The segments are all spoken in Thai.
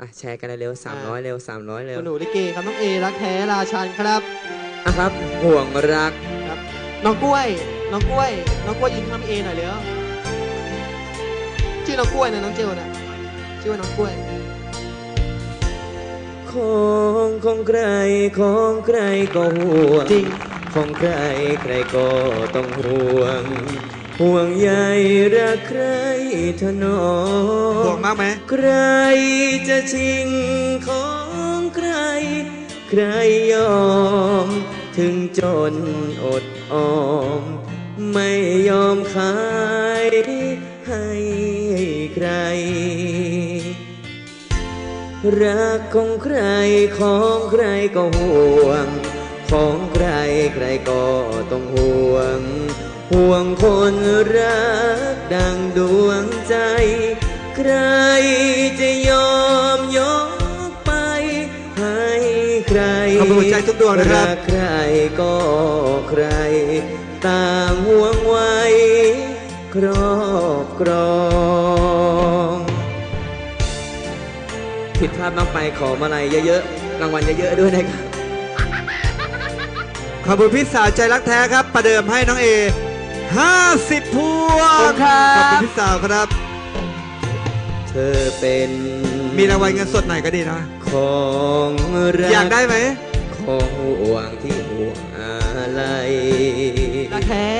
อะแชร์กันเร็วสามร้อยเร็วสามร้อยเร็วคุณหนูลิเกครับน้องเอรักแท้ราชันครับอะครับห่วงรักครับน้องกล้วย น้องกล้วย น้องกล้วยยิ้มให้น้องเอหน่อยเร็วชื่อน้องกล้วยนะน้องเจลนะชื่อว่าน้องกล้วยของของใครของใครก็ห่วงจริงของใครใครก็ต้องห่วง ห่วงใยรักใครเถอะหนอห่วงมากไหมใครจะชิงของใคร ใครยอม ถึงจนอดออม ไม่ยอมขายให้ใคร รักของใครของใครก็ห่วง ของใครใครก็ต้องห่วง ห่วงคนรักดังดวงใจ ใครจะยอมยกไป ให้ใครขอบคุณหัวใจทุกดวงนะครับ กใครก็ใคร ต่างห่วงไว้ ครอบครองผิดพลาดมากไปขอมาลัยเยอะๆรางวัลเยอะๆด้วยนะครับ ขอบคุณพี่สาวใจรักแท้ครับ ประเดิมให้น้องเอ 50 พวขอบคุงณครับขอบคุณพี่สาวครับ เธอเป็นมีรางวัลเงินสดหน่อยก็ดีนะ ของรักอยากได้ไหม ของห่วงที่ห่วงอะไร รักแท้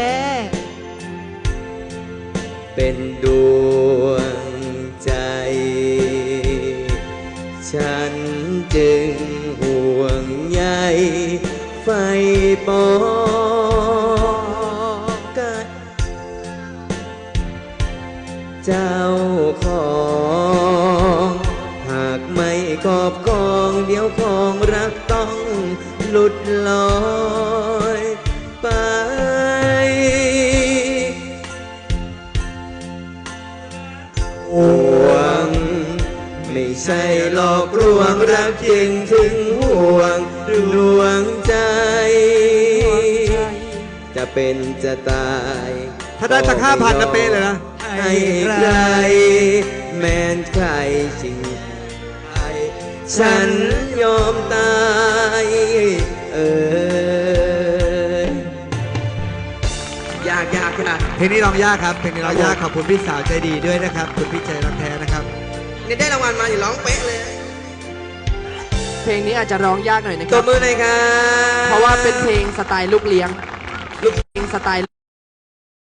เป็นดวงใจ ฉันจึงห่วงใยไฟปอง เจ้าของหากไม่กอบกองเดี๋ยวของรักต้องหลุดลอยไปห่วง ไม่ใช่หลอกลวงรักจริงถึงห่วงดวงใจ จะเป็นจะตาย ถ้าได้สัก5,000นะเป๊ะเลยนะ ให้ใคร แม้นใครจริงใครฉันยอมตายเออยากยากยากเพลงนี้ร้องยากครับเพลงนี้ร้องยากขอบคุณพี่สาวใจดีด้วยนะครับ คุณพี่ใจรักแท้นะครับนี่ได้รางวัลมาอย่าร้องเป๊ะเลย เพลงนี้อาจจะร้องยากหน่อยนะคตรับ บมือหน่อยครับ เพราะว่าเป็นเพลงสไตล์ลูกเลี้ยง ลูกเพลงสไตล์